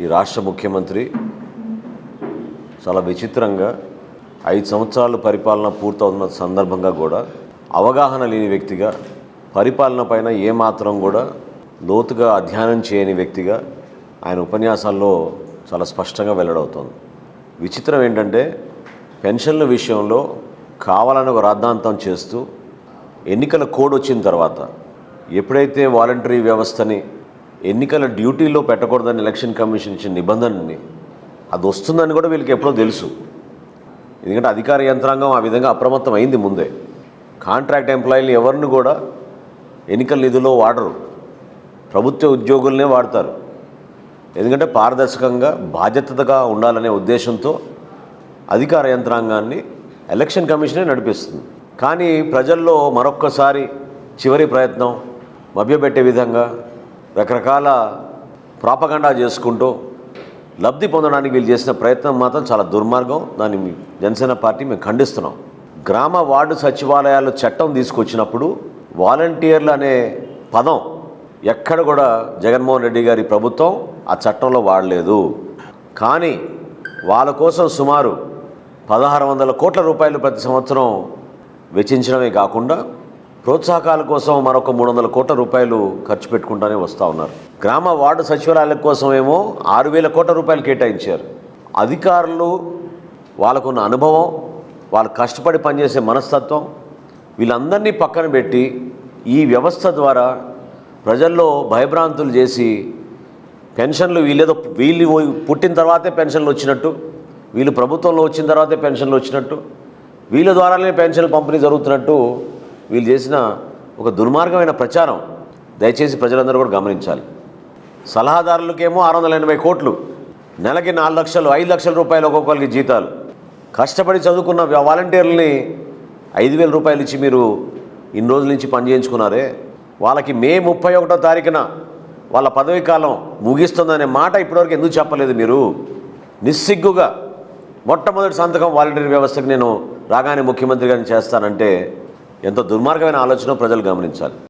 ఈ రాష్ట్ర ముఖ్యమంత్రి చాలా విచిత్రంగా ఐదు సంవత్సరాలు పరిపాలన పూర్తవుతున్న సందర్భంగా కూడా అవగాహన లేని వ్యక్తిగా పరిపాలన పైన ఏమాత్రం కూడా లోతుగా అధ్యయనం చేయని వ్యక్తిగా ఆయన ఉపన్యాసాల్లో చాలా స్పష్టంగా వెల్లడవుతోంది. విచిత్రం ఏంటంటే పెన్షన్ల విషయంలో కావాలని ఒక రాద్ధాంతం చేస్తూ ఎన్నికల కోడ్ వచ్చిన తర్వాత ఎప్పుడైతే వాలంటరీ వ్యవస్థని ఎన్నికల డ్యూటీలో పెట్టకూడదని ఎలక్షన్ కమిషన్ ఇచ్చిన నిబంధనని అది వస్తుందని కూడా వీళ్ళకి ఎప్పుడో తెలుసు. ఎందుకంటే అధికార యంత్రాంగం ఆ విధంగా అప్రమత్తం అయింది ముందే. కాంట్రాక్ట్ ఎంప్లాయీలు ఎవరిని కూడా ఎన్నికల నిధుల్లో వాడరు. ప్రభుత్వ ఉద్యోగులనే వాడతారు. ఎందుకంటే పారదర్శకంగా బాధ్యతగా ఉండాలనే ఉద్దేశంతో అధికార యంత్రాంగాన్ని ఎలక్షన్ కమిషనే నడిపిస్తుంది. కానీ ప్రజల్లో మరొక్కసారి చివరి ప్రయత్నం మభ్యపెట్టే విధంగా రకరకాల ప్రాపగండా చేసుకుంటూ లబ్ధి పొందడానికి వీళ్ళు చేసిన ప్రయత్నం మాత్రం చాలా దుర్మార్గం. దాన్ని మీ జనసేన పార్టీ మేము ఖండిస్తున్నాం. గ్రామ వార్డు సచివాలయాలు చట్టం తీసుకొచ్చినప్పుడు వాలంటీర్లు అనే పదం ఎక్కడ కూడా జగన్మోహన్ రెడ్డి గారి ప్రభుత్వం ఆ చట్టంలో వాడలేదు. కానీ వాళ్ళ కోసం సుమారు పదహారు వందల కోట్ల రూపాయలు ప్రతి సంవత్సరం వెచ్చించడమే కాకుండా ప్రోత్సాహకాల కోసం మరొక మూడు వందల కోట్ల రూపాయలు ఖర్చు పెట్టుకుంటూనే వస్తూ ఉన్నారు. గ్రామ వార్డు సచివాలయాల కోసం ఏమో ఆరు వేల కోట్ల రూపాయలు కేటాయించారు. అధికారులు వాళ్ళకున్న అనుభవం వాళ్ళు కష్టపడి పనిచేసే మనస్తత్వం వీళ్ళందరినీ పక్కన పెట్టి ఈ వ్యవస్థ ద్వారా ప్రజల్లో భయభ్రాంతులు చేసి పెన్షన్లు వీళ్ళేదో వీళ్ళు పుట్టిన తర్వాతే పెన్షన్లు వచ్చినట్టు వీళ్ళు ప్రభుత్వంలో వచ్చిన తర్వాతే పెన్షన్లు వచ్చినట్టు వీళ్ళ ద్వారానే పెన్షన్లు పంపిణీ జరుగుతున్నట్టు వీళ్ళు చేసిన ఒక దుర్మార్గమైన ప్రచారం దయచేసి ప్రజలందరూ కూడా గమనించాలి. సలహాదారులకేమో ఆరు వందల ఎనభై కోట్లు నెలకి నాలుగు లక్షలు ఐదు లక్షల రూపాయలు ఒక్కొక్కరికి జీతాలు. కష్టపడి చదువుకున్న వాలంటీర్లని ఐదు వేల రూపాయలు ఇచ్చి మీరు ఇన్ని రోజుల నుంచి పని చేయించుకున్నారే? వాళ్ళకి మే ముప్పై ఒకటో తారీఖున వాళ్ళ పదవీ కాలం ముగిస్తుందనే మాట ఇప్పటివరకు ఎందుకు చెప్పలేదు మీరు? నిస్సిగ్గుగా మొట్టమొదటి సంతకం వాలంటీర్ వ్యవస్థకు నేను రాగానే ముఖ్యమంత్రి గారిని చేస్తానంటే ఎంత దుర్మార్గమైన ఆలోచన ప్రజలు గమనించాలి.